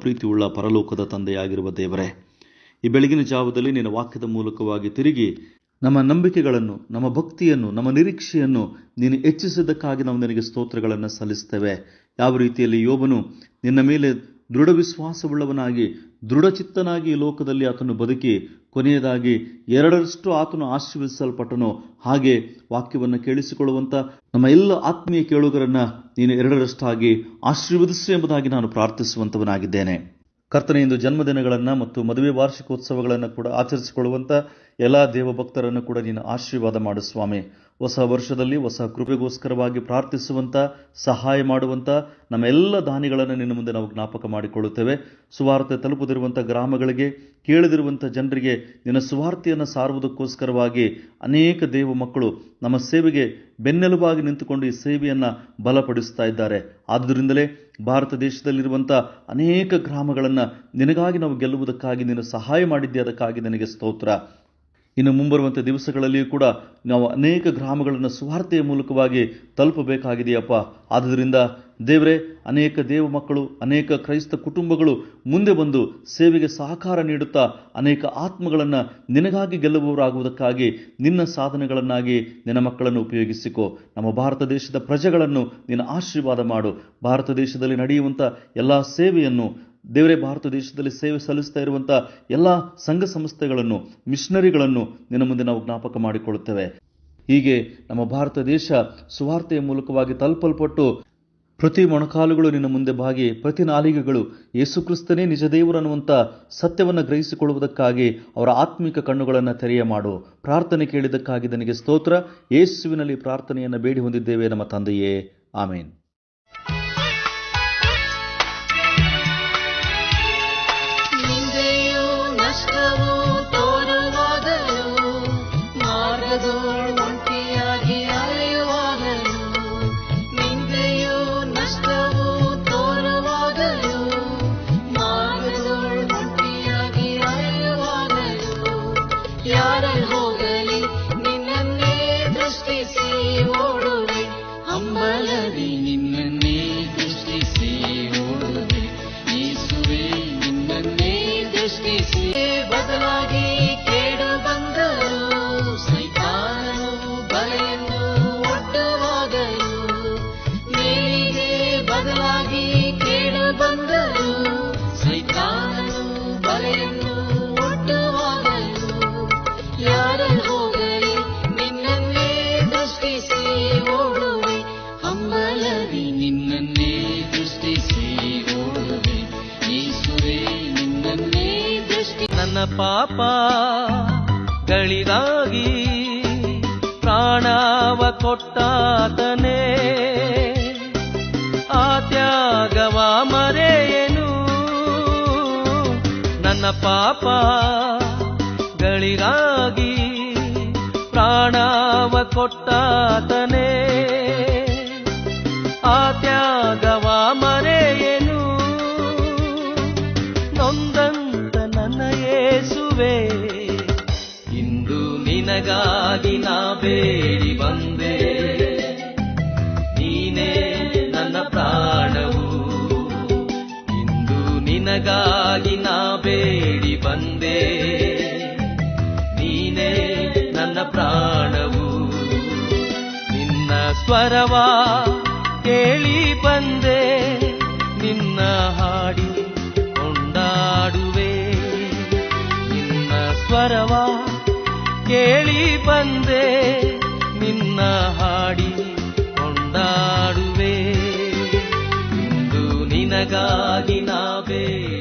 ಪ್ರೀತಿಯುಳ್ಳ ಪರಲೋಕದ ತಂದೆಯಾಗಿರುವ ದೇವರೇ ಈ ಬೆಳಗಿನ ಜಾವದಲ್ಲಿ ನಿನ್ನ ವಾಕ್ಯದ ಮೂಲಕವಾಗಿ ತಿರುಗಿ ನಮ್ಮ ನಂಬಿಕೆಗಳನ್ನು, ನಮ್ಮ ಭಕ್ತಿಯನ್ನು, ನಮ್ಮ ನಿರೀಕ್ಷೆಯನ್ನು ನೀನು ಹೆಚ್ಚಿಸಿದ್ದಕ್ಕಾಗಿ ನಾವು ನಿನಗೆ ಸ್ತೋತ್ರಗಳನ್ನು ಸಲ್ಲಿಸ್ತೇವೆ. ಯಾವ ರೀತಿಯಲ್ಲಿ ಯೋಬನು ನಿನ್ನ ಮೇಲೆ ದೃಢ ವಿಶ್ವಾಸವುಳ್ಳವನಾಗಿ ದೃಢಚಿತ್ತನಾಗಿ ಈ ಲೋಕದಲ್ಲಿ ಆತನು ಬದುಕಿ, ಕೊನೆಯದಾಗಿ ಎರಡರಷ್ಟು ಆತನು ಆಶೀರ್ವದಿಸಲ್ಪಟ್ಟನು ಹಾಗೆ ವಾಕ್ಯವನ್ನು ಕೇಳಿಸಿಕೊಳ್ಳುವಂಥ ನಮ್ಮ ಎಲ್ಲ ಆತ್ಮೀಯ ಕೇಳುಗರನ್ನು ನೀನು ಎರಡರಷ್ಟಾಗಿ ಆಶೀರ್ವದಿಸು ಎಂಬುದಾಗಿ ನಾನು ಪ್ರಾರ್ಥಿಸುವಂಥವನಾಗಿದ್ದೇನೆ ಕರ್ತನೆಯಿಂದ ಜನ್ಮದಿನಗಳನ್ನು ಮತ್ತು ಮದುವೆ ವಾರ್ಷಿಕೋತ್ಸವಗಳನ್ನು ಕೂಡ ಆಚರಿಸಿಕೊಳ್ಳುವಂತ ಎಲ್ಲ ದೇವಭಕ್ತರನ್ನು ಕೂಡ ನೀನು ಆಶೀರ್ವಾದ ಮಾಡು ಸ್ವಾಮಿ. ಹೊಸ ವರ್ಷದಲ್ಲಿ ಹೊಸ ಕೃಪೆಗೋಸ್ಕರವಾಗಿ ಪ್ರಾರ್ಥಿಸುವಂತ, ಸಹಾಯ ಮಾಡುವಂತ, ನಮ್ಮ ಎಲ್ಲ ದಾನಿಗಳನ್ನು ನಿನ್ನ ಮುಂದೆ ನಾವು ಜ್ಞಾಪಕ ಮಾಡಿಕೊಳ್ಳುತ್ತೇವೆ. ಸುವಾರ್ತೆ ತಲುಪದಿರುವಂಥ ಗ್ರಾಮಗಳಿಗೆ ಕೇಳದಿರುವಂಥ ಜನರಿಗೆ ನಿನ್ನ ಸುವಾರ್ತೆಯನ್ನು ಸಾರುವುದಕ್ಕೋಸ್ಕರವಾಗಿ ಅನೇಕ ದೇವ ಮಕ್ಕಳು ನಮ್ಮ ಸೇವೆಗೆ ಬೆನ್ನೆಲುಬಾಗಿ ನಿಂತುಕೊಂಡು ಈ ಸೇವೆಯನ್ನು ಬಲಪಡಿಸ್ತಾ ಇದ್ದಾರೆ. ಆದ್ದರಿಂದಲೇ ಭಾರತ ದೇಶದಲ್ಲಿರುವಂಥ ಅನೇಕ ಗ್ರಾಮಗಳನ್ನು ನಿನಗಾಗಿ ನಾವು ಗೆಲ್ಲುವುದಕ್ಕಾಗಿ ನೀನು ಸಹಾಯ ಮಾಡಿದ್ದೆ ಅದಕ್ಕಾಗಿ ನಿನಗೆ ಸ್ತೋತ್ರ. ಇನ್ನು ಮುಂಬರುವಂಥ ದಿವಸಗಳಲ್ಲಿಯೂ ಕೂಡ ನಾವು ಅನೇಕ ಗ್ರಾಮಗಳನ್ನು ಸುವಾರ್ತೆಯ ಮೂಲಕವಾಗಿ ತಲುಪಬೇಕಾಗಿದೆಯಪ್ಪ. ಆದುದರಿಂದ ದೇವರೇ, ಅನೇಕ ದೇವ ಮಕ್ಕಳು, ಅನೇಕ ಕ್ರೈಸ್ತ ಕುಟುಂಬಗಳು ಮುಂದೆ ಬಂದು ಸೇವೆಗೆ ಸಹಕಾರ ನೀಡುತ್ತಾ ಅನೇಕ ಆತ್ಮಗಳನ್ನು ನಿನಗಾಗಿ ಗೆಲ್ಲುವವರಾಗುವುದಕ್ಕಾಗಿ ನಿನ್ನ ಸಾಧನೆಗಳನ್ನಾಗಿ ನಿನ್ನ ಮಕ್ಕಳನ್ನು ಉಪಯೋಗಿಸಿಕೋ. ನಮ್ಮ ಭಾರತ ದೇಶದ ಪ್ರಜೆಗಳನ್ನು ನಿನ್ನ ಆಶೀರ್ವಾದ ಮಾಡು. ಭಾರತ ದೇಶದಲ್ಲಿ ನಡೆಯುವಂಥ ಎಲ್ಲ ಸೇವೆಯನ್ನು ದೇವರೇ, ಭಾರತ ದೇಶದಲ್ಲಿ ಸೇವೆ ಸಲ್ಲಿಸ್ತಾ ಇರುವಂಥ ಎಲ್ಲ ಸಂಘ ಸಂಸ್ಥೆಗಳನ್ನು, ಮಿಷನರಿಗಳನ್ನು ನಿನ್ನ ಮುಂದೆ ನಾವು ಜ್ಞಾಪಕ ಮಾಡಿಕೊಳ್ಳುತ್ತೇವೆ. ಹೀಗೆ ನಮ್ಮ ಭಾರತ ದೇಶ ಸುವಾರ್ತೆಯ ಮೂಲಕವಾಗಿ ತಲುಪಲ್ಪಟ್ಟು ಪ್ರತಿ ಮೊಣಕಾಲುಗಳು ನಿನ್ನ ಮುಂದೆ ಬಾಗಿ, ಪ್ರತಿ ನಾಲಿಗೆಗಳು ಯೇಸುಕ್ರಿಸ್ತನೇ ನಿಜ ದೇವರನ್ನುವಂಥ ಸತ್ಯವನ್ನು ಗ್ರಹಿಸಿಕೊಳ್ಳುವುದಕ್ಕಾಗಿ ಅವರ ಆತ್ಮಿಕ ಕಣ್ಣುಗಳನ್ನು ತೆರೆಯ ಮಾಡು. ಪ್ರಾರ್ಥನೆ ಕೇಳಿದ್ದಕ್ಕಾಗಿ ನನಗೆ ಸ್ತೋತ್ರ. ಯೇಸುವಿನಲ್ಲಿ ಪ್ರಾರ್ಥನೆಯನ್ನು ಬೇಡಿ ಹೊಂದಿದ್ದೇವೆ ನಮ್ಮ ತಂದೆಯೇ. ಆಮೇನ್. ದೃಷ್ಟಿ ನನ್ನ ಪಾಪ ಗಳಿಗಾಗಿ ಪ್ರಾಣವ ಕೊಟ್ಟಾತನೇ. ಆತ್ಯಾಗವ ತ್ಯಾಗವ ಮರೆಯನು. ನನ್ನ ಪಾಪ ಗಳಿಗಾಗಿ ಪ್ರಾಣವ ಕೊಟ್ಟಾತನೇ. ಆತ್ಯಾಗವ ತ್ಯಾಗವ ಮರೆಯನು. ನಿನಗಾಗಿ ನಾ ಬೇಡಿ ಬಂದೆ. ನೀನೇ ನನ್ನ ಪ್ರಾಣವು. ಇಂದು ನಿನಗಾಗಿ ನಾ ಬೇಡಿ ಬಂದೆ. ನೀನೇ ನನ್ನ ಪ್ರಾಣವು. ನಿನ್ನ ಸ್ವರವ ಕೇಳಿ ಬಂದೆ. ಬಂದೆ ನಿನ್ನ ಹಾಡಿ ಕೊಂಡಾಡುವೆ. ಇಂದು ನಿನಗಾಗಿ ನಾ ಬೇಡಿ